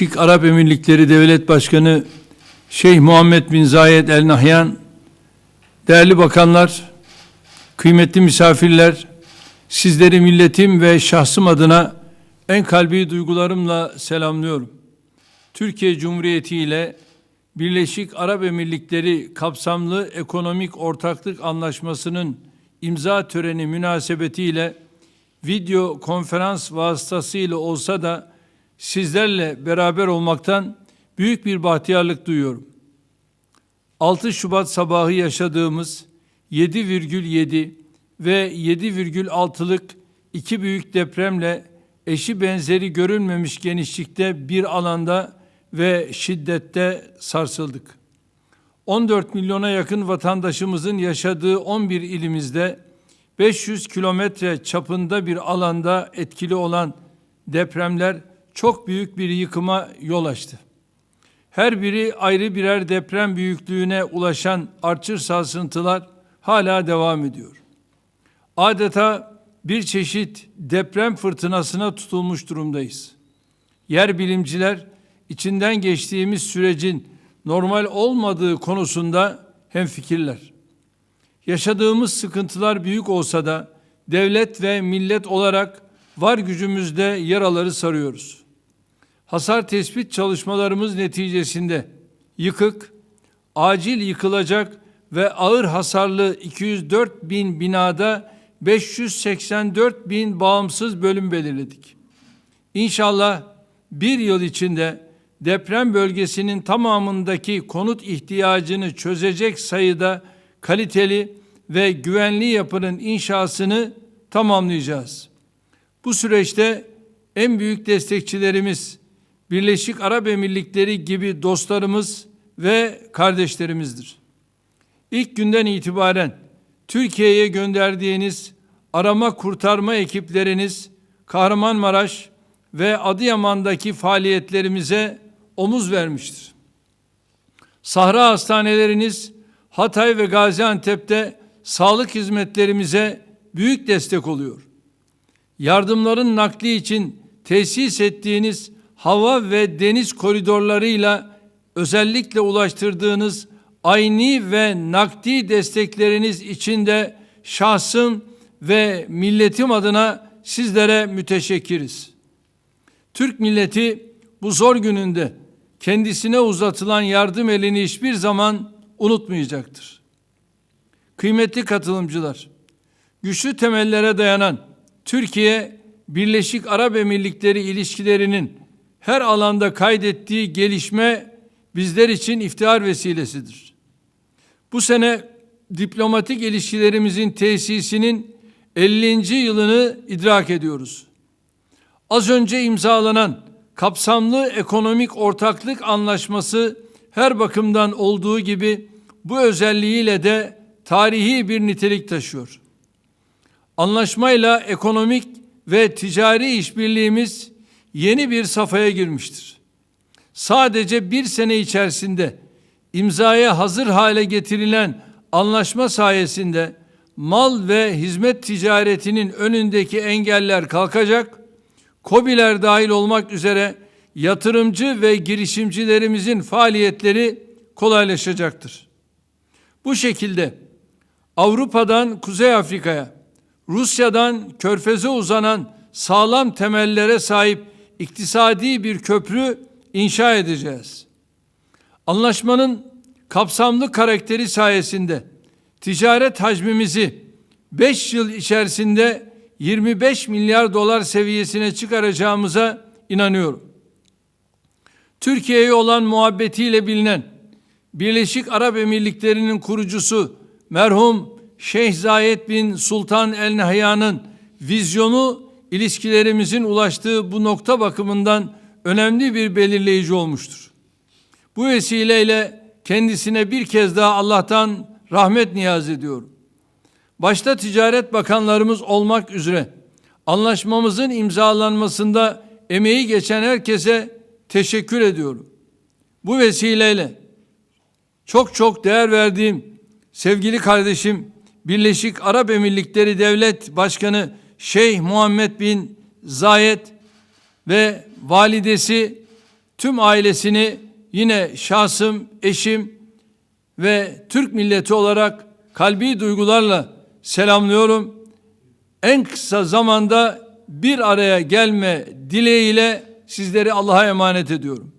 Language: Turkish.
Birleşik Arap Emirlikleri Devlet Başkanı Şeyh Muhammed bin Zayed El Nahyan, değerli bakanlar, kıymetli misafirler, sizleri milletim ve şahsım adına en kalbi duygularımla selamlıyorum. Türkiye Cumhuriyeti ile Birleşik Arap Emirlikleri kapsamlı ekonomik ortaklık anlaşmasının imza töreni münasebetiyle video konferans vasıtasıyla olsa da sizlerle beraber olmaktan büyük bir bahtiyarlık duyuyorum. 6 Şubat sabahı yaşadığımız 7,7 ve 7,6'lık iki büyük depremle eşi benzeri görülmemiş genişlikte bir alanda ve şiddette sarsıldık. 14 milyona yakın vatandaşımızın yaşadığı 11 ilimizde 500 kilometre çapında bir alanda etkili olan depremler çok büyük bir yıkıma yol açtı. Her biri ayrı birer deprem büyüklüğüne ulaşan artçır sarsıntılar hala devam ediyor. Adeta bir çeşit deprem fırtınasına tutulmuş durumdayız. Yer bilimciler içinden geçtiğimiz sürecin normal olmadığı konusunda hemfikirler. Yaşadığımız sıkıntılar büyük olsa da devlet ve millet olarak var gücümüzde yaraları sarıyoruz. Hasar tespit çalışmalarımız neticesinde yıkık, acil yıkılacak ve ağır hasarlı 204 bin binada 584 bin bağımsız bölüm belirledik. İnşallah bir yıl içinde deprem bölgesinin tamamındaki konut ihtiyacını çözecek sayıda kaliteli ve güvenli yapının inşasını tamamlayacağız. Bu süreçte en büyük destekçilerimiz Birleşik Arap Emirlikleri gibi dostlarımız ve kardeşlerimizdir. İlk günden itibaren Türkiye'ye gönderdiğiniz arama kurtarma ekipleriniz Kahramanmaraş ve Adıyaman'daki faaliyetlerimize omuz vermiştir. Sahra hastaneleriniz Hatay ve Gaziantep'te sağlık hizmetlerimize büyük destek oluyor. Yardımların nakli için tesis ettiğiniz hava ve deniz koridorlarıyla özellikle ulaştırdığınız ayni ve nakdi destekleriniz için de şahsım ve milletim adına sizlere müteşekkiriz. Türk milleti bu zor gününde kendisine uzatılan yardım elini hiçbir zaman unutmayacaktır. Kıymetli katılımcılar, güçlü temellere dayanan Türkiye Birleşik Arap Emirlikleri ilişkilerinin her alanda kaydettiği gelişme bizler için iftihar vesilesidir. Bu sene diplomatik ilişkilerimizin tesisinin 50. yılını idrak ediyoruz. Az önce imzalanan kapsamlı ekonomik ortaklık anlaşması her bakımdan olduğu gibi bu özelliğiyle de tarihi bir nitelik taşıyor. Anlaşmayla ekonomik ve ticari işbirliğimiz yeni bir safhaya girmiştir. Sadece bir sene içerisinde imzaya hazır hale getirilen anlaşma sayesinde mal ve hizmet ticaretinin önündeki engeller kalkacak, KOBİ'ler dahil olmak üzere yatırımcı ve girişimcilerimizin faaliyetleri kolaylaşacaktır. Bu şekilde Avrupa'dan Kuzey Afrika'ya, Rusya'dan Körfez'e uzanan sağlam temellere sahip iktisadi bir köprü inşa edeceğiz. Anlaşmanın kapsamlı karakteri sayesinde ticaret hacmimizi 5 yıl içerisinde 25 milyar dolar seviyesine çıkaracağımıza inanıyorum. Türkiye'ye olan muhabbetiyle bilinen Birleşik Arap Emirlikleri'nin kurucusu merhum Şeyh Zayed bin Sultan El Nahyan'ın vizyonu ilişkilerimizin ulaştığı bu nokta bakımından önemli bir belirleyici olmuştur. Bu vesileyle kendisine bir kez daha Allah'tan rahmet niyaz ediyorum. Başta ticaret bakanlarımız olmak üzere anlaşmamızın imzalanmasında emeği geçen herkese teşekkür ediyorum. Bu vesileyle çok çok değer verdiğim sevgili kardeşim Birleşik Arap Emirlikleri Devlet Başkanı Şeyh Muhammed bin Zayed ve validesi tüm ailesini yine şahsım, eşim ve Türk milleti olarak kalbi duygularla selamlıyorum. En kısa zamanda bir araya gelme dileğiyle sizleri Allah'a emanet ediyorum.